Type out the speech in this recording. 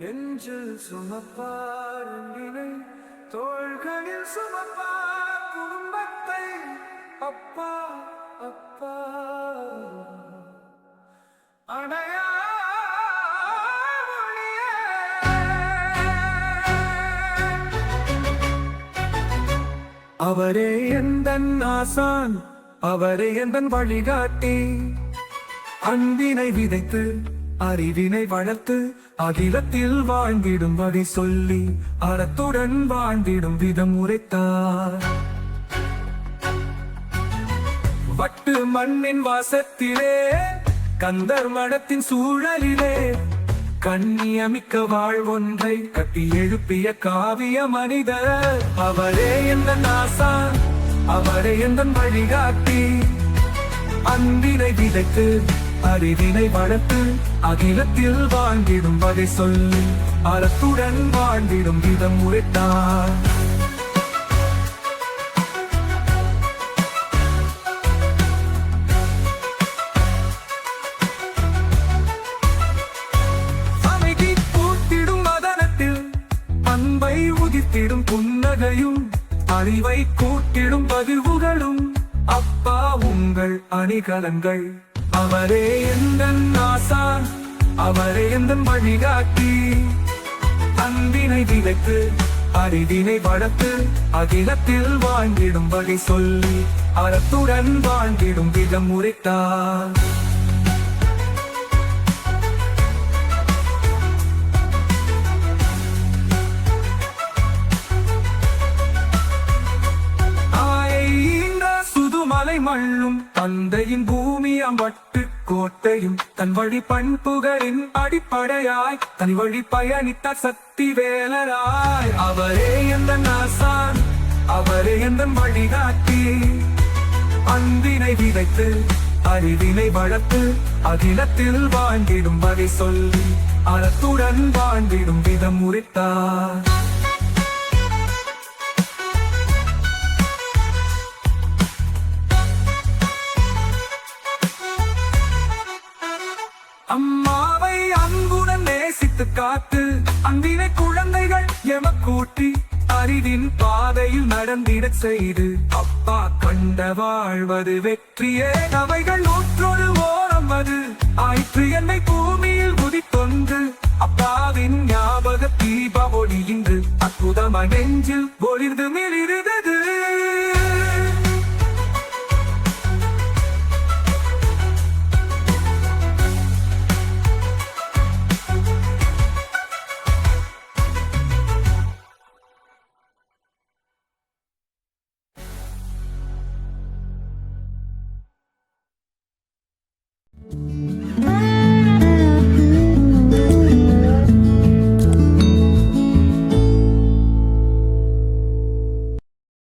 நெஞ்சில் சுமப்பார் நினை தோள்களில் சுமப்பார் குடும்பத்தை. அப்பா அப்பா. அணையா அவரே எந்தன் ஆசான் அவரே எந்தன் வழிகாட்டி. அன்பினை விதைத்து அறிவினை வளர்த்து அகிலத்தில் வாழ்ந்திடும்படி சொல்லி அறத்துடன் வாழ்ந்திடும் விதம் உரைத்தார். வட்டு மண்ணின் வாசத்திலே கந்தர் மடத்தின் சூழலிலே கண்ணியமிக்க வாழ்வொன்றை கட்டி எழுப்பிய காவிய மனிதர். அவரே எந்த நாசான் அவரே எந்த வழிகாட்டி அன்பினை விதைத்து அறிவினை வளர்த்து அகிலத்தில் வாழ்ந்திடும் வகை சொல்லி அறத்துடன் வாழ்ந்திடும் விதம் உரைத்தார். உதித்திடும் புன்னகையும் அறிவை கூட்டிடும் பதிவுகளும் அப்பா உங்கள் அணிகலன்கள். அவரே எந்த ஆசான் அவரே எந்த வழிகாட்டி? அன்பினை விதைத்து அறிவினை வளர்த்து அகிலத்தில் வாழ்ந்திடும்படி சொல்லி அறத்துடன் வாழ்ந்திடும் விதம் உரைத்தார். மண்ணும் தந்தையின் பூமியாம் வட்டு கோட்டையும் தன் வழி பண்புகளின் அடிப்படையாய் தன் வழி பயணித்த சக்தி வேலராய் அவரே எந்த நாசான் அவரே எந்த வழிகாட்டி? அன்பினை விதைத்து அறிவினை வளர்த்து அகிலத்தில் வாழ்ந்திடும் வகை சொல்லி அறத்துடன் வாழ்ந்திடும் விதம் உரித்தார் அம்மாவை அன்புடன் நேசித்து காத்து அன்பினை குழந்தைகள் எமக்கூட்டி அறிவின் பாதையில் நடந்திடச் செய்து அப்பா கண்ட வாழ்வது வெற்றியே. அவைகள் நூற்றொரு ஓரம் அது. ஆயிற்று என்னை பூமியில் குதித்தொன்று அப்பாவின் ஞாபக தீப ஒளி இன்று. அற்புதம நெஞ்சில் ஒளிர்ந்து மிளிருதது